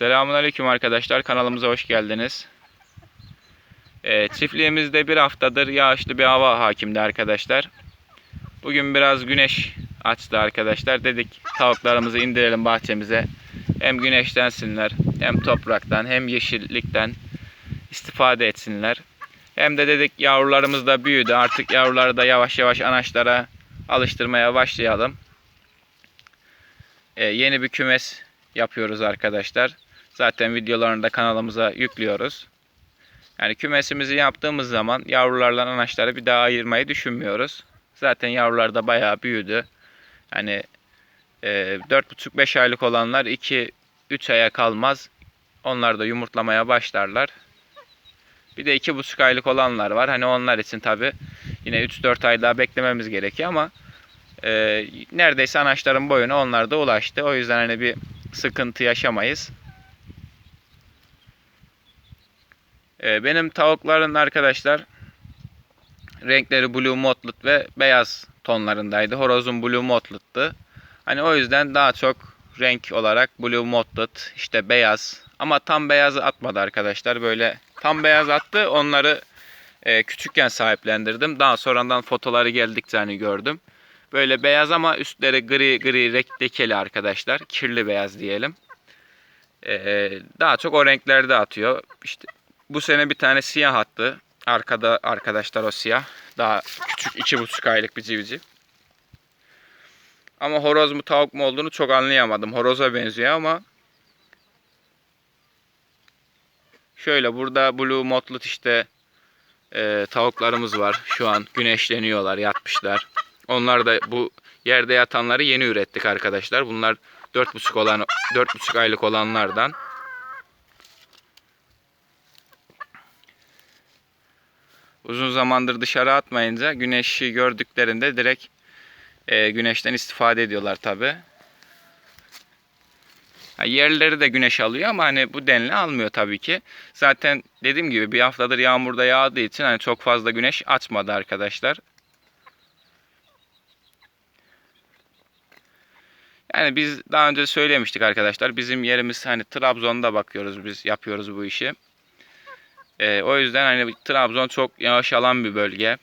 Selamünaleyküm arkadaşlar. Kanalımıza hoş geldiniz. Ee, çiftliğimizde bir haftadır yağışlı bir hava hakimdi arkadaşlar. Bugün biraz güneş açtı arkadaşlar. Dedik tavuklarımızı indirelim bahçemize. Hem güneşlensinler, hem topraktan, hem yeşillikten istifade etsinler. Hem de dedik yavrularımız da büyüdü. Artık yavruları da yavaş yavaş anaçlara alıştırmaya başlayalım. Ee, yeni bir kümes yapıyoruz arkadaşlar. Zaten videolarını da kanalımıza yüklüyoruz. Yani kümesimizi yaptığımız zaman yavrularla anaçları bir daha ayırmayı düşünmüyoruz. Zaten yavrular da bayağı büyüdü. Yani e, 4,5-5 aylık olanlar 2-3 aya kalmaz. Onlar da yumurtlamaya başlarlar. Bir de 2,5 aylık olanlar var. Hani onlar için tabi yine 3-4 ay daha beklememiz gerekiyor ama e, neredeyse anaçların boyuna onlar da ulaştı. O yüzden hani bir sıkıntı yaşamayız. Ee, benim tavukların arkadaşlar renkleri blue mottled ve beyaz tonlarındaydı. Horozun blue mottled'tı. Hani o yüzden daha çok renk olarak blue mottled işte beyaz ama tam beyazı atmadı arkadaşlar. Böyle tam beyaz attı. Onları e, küçükken sahiplendirdim. Daha sonradan fotoları geldikçe hani gördüm. Böyle beyaz ama üstleri gri gri lekeli arkadaşlar. Kirli beyaz diyelim. Ee, daha çok o renklerde atıyor. İşte bu sene bir tane siyah attı. Arkada arkadaşlar o siyah. Daha küçük iki buçuk aylık bir civciv. Ama horoz mu tavuk mu olduğunu çok anlayamadım. Horoza benziyor ama şöyle burada blue mottled işte e, tavuklarımız var. Şu an güneşleniyorlar, yatmışlar. Onlar da bu yerde yatanları yeni ürettik arkadaşlar. Bunlar 4,5 olan 4,5 aylık olanlardan. Uzun zamandır dışarı atmayınca güneşi gördüklerinde direkt e, güneşten istifade ediyorlar tabi. yerleri de güneş alıyor ama hani bu denli almıyor tabii ki. Zaten dediğim gibi bir haftadır yağmurda yağdığı için hani çok fazla güneş açmadı arkadaşlar. Yani biz daha önce söylemiştik arkadaşlar. Bizim yerimiz hani Trabzon'da bakıyoruz biz yapıyoruz bu işi. Ee, o yüzden hani Trabzon çok yağış alan bir bölge.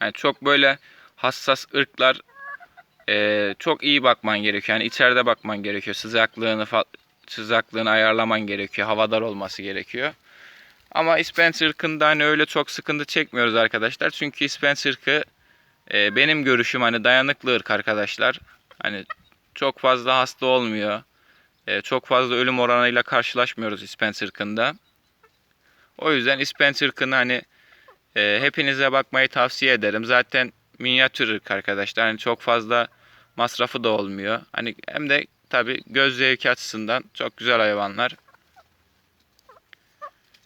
Yani çok böyle hassas ırklar e, çok iyi bakman gerekiyor. Yani içeride bakman gerekiyor. Sıcaklığını sıcaklığını ayarlaman gerekiyor. Havadar olması gerekiyor. Ama İspenç ırkında hani öyle çok sıkıntı çekmiyoruz arkadaşlar. Çünkü İspenç ırkı e, benim görüşüm hani dayanıklı ırk arkadaşlar. Hani çok fazla hasta olmuyor. E, çok fazla ölüm oranıyla karşılaşmıyoruz İspenç ırkında. O yüzden İspenç ırkını hani e, hepinize bakmayı tavsiye ederim. Zaten minyatür arkadaşlar. Hani çok fazla masrafı da olmuyor. Hani hem de tabi göz zevki açısından çok güzel hayvanlar.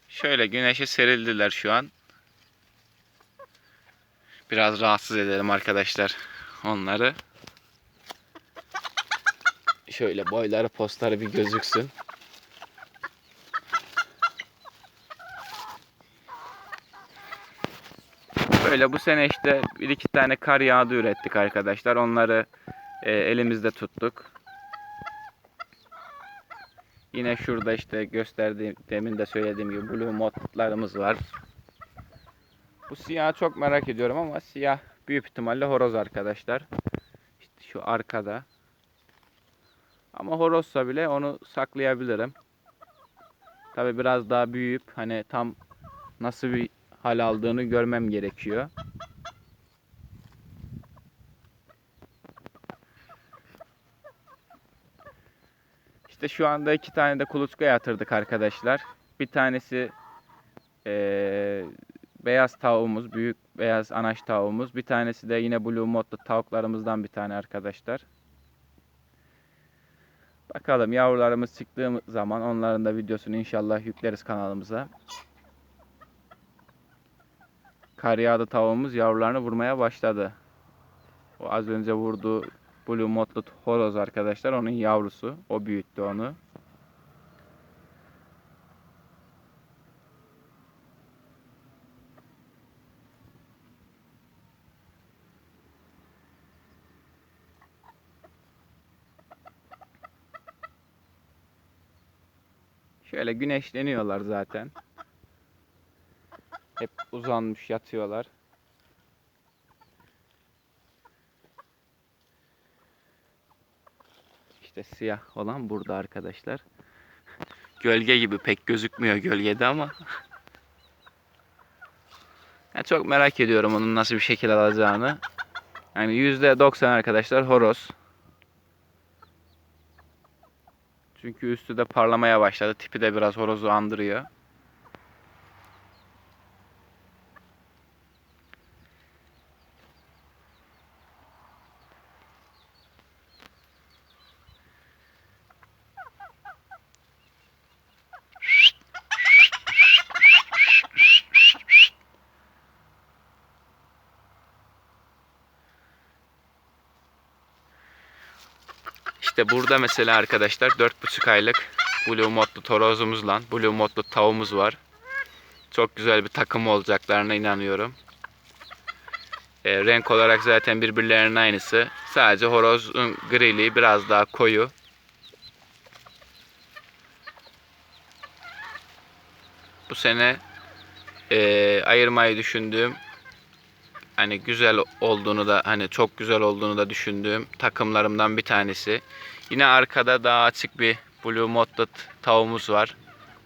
Şöyle güneşe serildiler şu an. Biraz rahatsız edelim arkadaşlar onları. Şöyle boyları postları bir gözüksün. Böyle bu sene işte bir iki tane kar yağdı ürettik arkadaşlar. Onları e, elimizde tuttuk. Yine şurada işte gösterdiğim demin de söylediğim gibi blue modlarımız var. Bu siyahı çok merak ediyorum ama siyah büyük ihtimalle horoz arkadaşlar. İşte şu arkada. Ama horozsa bile onu saklayabilirim. Tabi biraz daha büyüyüp hani tam nasıl bir hal aldığını görmem gerekiyor. İşte şu anda iki tane de kuluçka yatırdık arkadaşlar. Bir tanesi ee, beyaz tavuğumuz, büyük beyaz anaç tavuğumuz. Bir tanesi de yine blue modlu tavuklarımızdan bir tane arkadaşlar. Bakalım yavrularımız çıktığı zaman onların da videosunu inşallah yükleriz kanalımıza. Kar yağdı tavuğumuz yavrularını vurmaya başladı. O az önce vurduğu Blue Mottled horoz arkadaşlar onun yavrusu. O büyüttü onu. Şöyle güneşleniyorlar zaten. Hep uzanmış yatıyorlar. İşte siyah olan burada arkadaşlar. Gölge gibi pek gözükmüyor gölgede ama. Ya çok merak ediyorum onun nasıl bir şekil alacağını. Yani %90 arkadaşlar horoz. Çünkü üstü de parlamaya başladı. Tipi de biraz horozu andırıyor. İşte burada mesela arkadaşlar 4,5 aylık Blue Modlu torozumuzla Blue Modlu tavuğumuz var. Çok güzel bir takım olacaklarına inanıyorum. E, renk olarak zaten birbirlerinin aynısı. Sadece horozun griliği biraz daha koyu. Bu sene e, ayırmayı düşündüğüm hani güzel olduğunu da hani çok güzel olduğunu da düşündüğüm takımlarımdan bir tanesi. Yine arkada daha açık bir Blue Mottled tavuğumuz var.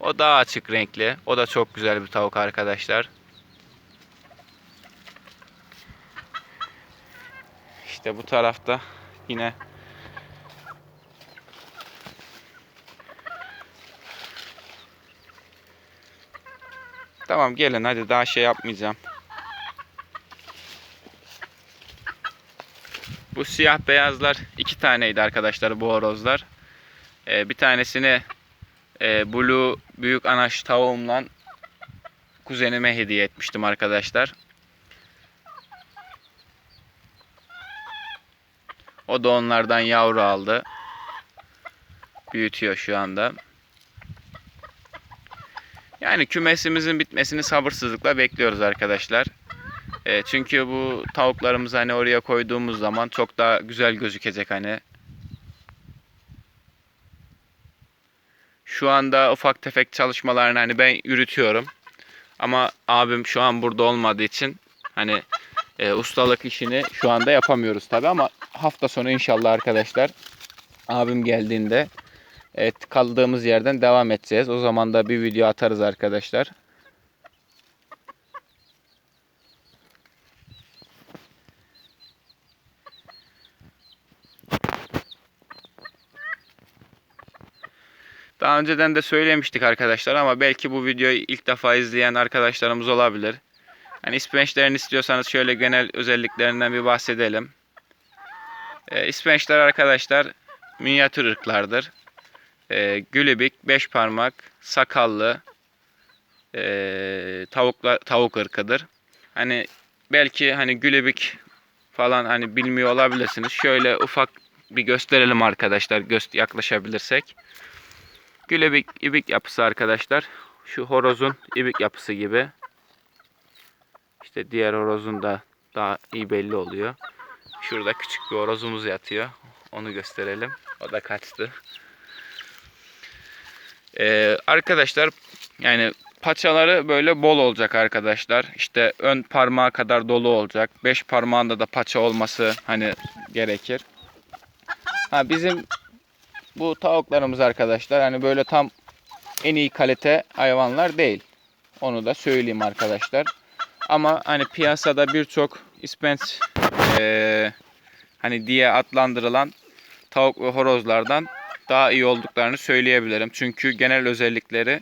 O daha açık renkli. O da çok güzel bir tavuk arkadaşlar. İşte bu tarafta yine Tamam gelin hadi daha şey yapmayacağım. Bu siyah beyazlar iki taneydi arkadaşlar bu horozlar. Ee, bir tanesini e, Blue büyük anaç tavuğumla kuzenime hediye etmiştim arkadaşlar. O da onlardan yavru aldı. Büyütüyor şu anda. Yani kümesimizin bitmesini sabırsızlıkla bekliyoruz arkadaşlar. E, çünkü bu tavuklarımızı hani oraya koyduğumuz zaman çok daha güzel gözükecek hani. Şu anda ufak tefek çalışmalarını hani ben yürütüyorum. Ama abim şu an burada olmadığı için hani e, ustalık işini şu anda yapamıyoruz tabi ama hafta sonu inşallah arkadaşlar abim geldiğinde evet, kaldığımız yerden devam edeceğiz. O zaman da bir video atarız arkadaşlar. Daha önceden de söylemiştik arkadaşlar ama belki bu videoyu ilk defa izleyen arkadaşlarımız olabilir. Hani ispençlerini istiyorsanız şöyle genel özelliklerinden bir bahsedelim. E, ispençler arkadaşlar minyatür ırklardır. E, gülübik, beş parmak, sakallı e, tavuklar, tavuk ırkıdır. Hani belki hani gülübik falan hani bilmiyor olabilirsiniz. Şöyle ufak bir gösterelim arkadaşlar göst yaklaşabilirsek. Gülebik ibik yapısı arkadaşlar. Şu horozun ibik yapısı gibi. İşte diğer horozun da daha iyi belli oluyor. Şurada küçük bir horozumuz yatıyor. Onu gösterelim. O da kaçtı. Ee, arkadaşlar yani paçaları böyle bol olacak arkadaşlar. İşte ön parmağı kadar dolu olacak. Beş parmağında da paça olması hani gerekir. Ha bizim bu tavuklarımız arkadaşlar hani böyle tam en iyi kalite hayvanlar değil. Onu da söyleyeyim arkadaşlar. Ama hani piyasada birçok ispenç e, hani diye adlandırılan tavuk ve horozlardan daha iyi olduklarını söyleyebilirim. Çünkü genel özellikleri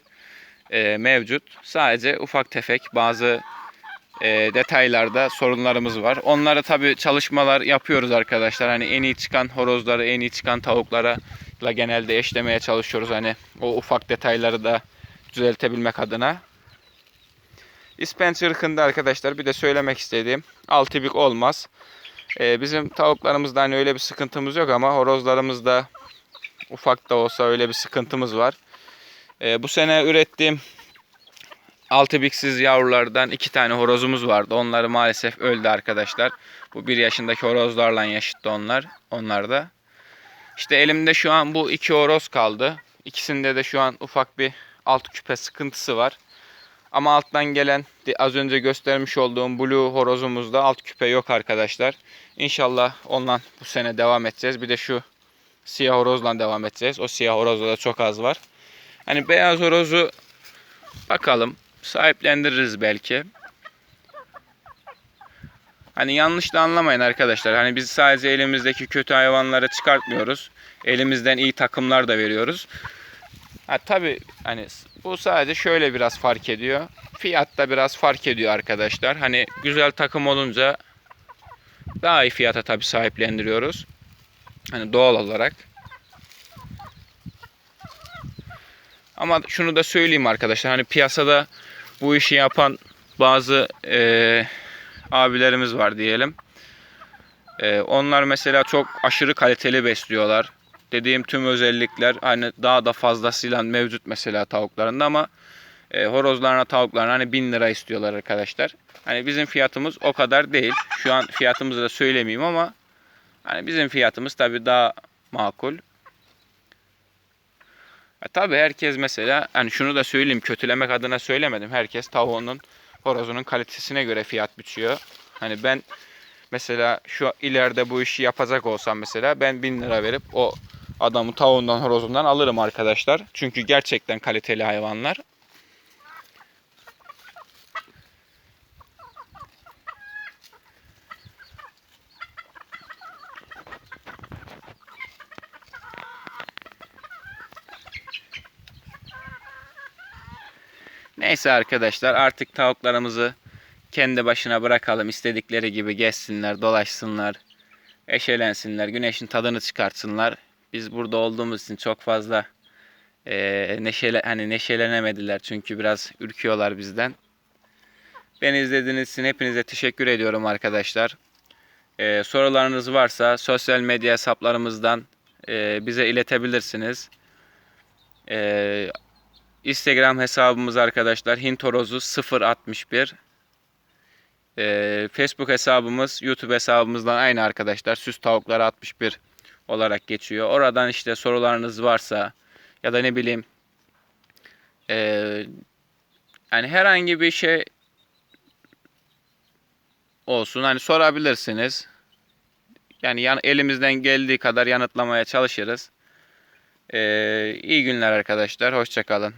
e, mevcut. Sadece ufak tefek bazı e, detaylarda sorunlarımız var. Onları tabi çalışmalar yapıyoruz arkadaşlar. Hani en iyi çıkan horozları, en iyi çıkan tavuklara la genelde eşlemeye çalışıyoruz. Hani o ufak detayları da düzeltebilmek adına. İspenç ırkında arkadaşlar bir de söylemek istediğim altibik olmaz. Ee, bizim tavuklarımızda hani öyle bir sıkıntımız yok ama horozlarımızda ufak da olsa öyle bir sıkıntımız var. Ee, bu sene ürettiğim altıbiksiz yavrulardan iki tane horozumuz vardı. Onları maalesef öldü arkadaşlar. Bu bir yaşındaki horozlarla yaşıttı onlar. Onlar da. İşte elimde şu an bu iki horoz kaldı. İkisinde de şu an ufak bir alt küpe sıkıntısı var. Ama alttan gelen az önce göstermiş olduğum blue horozumuzda alt küpe yok arkadaşlar. İnşallah ondan bu sene devam edeceğiz. Bir de şu siyah horozla devam edeceğiz. O siyah horozda da çok az var. Hani beyaz horozu bakalım sahiplendiririz belki. Hani yanlış da anlamayın arkadaşlar. Hani biz sadece elimizdeki kötü hayvanları çıkartmıyoruz. Elimizden iyi takımlar da veriyoruz. Ha tabi hani bu sadece şöyle biraz fark ediyor. Fiyatta biraz fark ediyor arkadaşlar. Hani güzel takım olunca daha iyi fiyata tabi sahiplendiriyoruz. Hani doğal olarak. Ama şunu da söyleyeyim arkadaşlar. Hani piyasada bu işi yapan bazı eee, abilerimiz var diyelim. Eee, onlar mesela çok aşırı kaliteli besliyorlar. Dediğim tüm özellikler hani daha da fazlasıyla mevcut mesela tavuklarında ama e, horozlarına tavuklarına hani 1000 lira istiyorlar arkadaşlar. Hani bizim fiyatımız o kadar değil. Şu an fiyatımızı da söylemeyeyim ama hani bizim fiyatımız tabii daha makul. E, tabii herkes mesela hani şunu da söyleyeyim kötülemek adına söylemedim. Herkes tavuğunun horozunun kalitesine göre fiyat biçiyor. Hani ben mesela şu ileride bu işi yapacak olsam mesela ben 1000 lira verip o adamı tavuğundan horozundan alırım arkadaşlar. Çünkü gerçekten kaliteli hayvanlar. Neyse arkadaşlar artık tavuklarımızı kendi başına bırakalım. İstedikleri gibi gezsinler, dolaşsınlar, eşelensinler, güneşin tadını çıkartsınlar. Biz burada olduğumuz için çok fazla eee neşele hani neşelenemediler çünkü biraz ürküyorlar bizden. Beni izlediğiniz için hepinize teşekkür ediyorum arkadaşlar. Eee, sorularınız varsa sosyal medya hesaplarımızdan eee, bize iletebilirsiniz. Eee Instagram hesabımız arkadaşlar Hintorozu 061. Ee, Facebook hesabımız YouTube hesabımızdan aynı arkadaşlar. Süs tavukları 61 olarak geçiyor. Oradan işte sorularınız varsa ya da ne bileyim ee, yani herhangi bir şey olsun hani sorabilirsiniz. Yani yan, elimizden geldiği kadar yanıtlamaya çalışırız. Ee, iyi günler arkadaşlar. Hoşçakalın.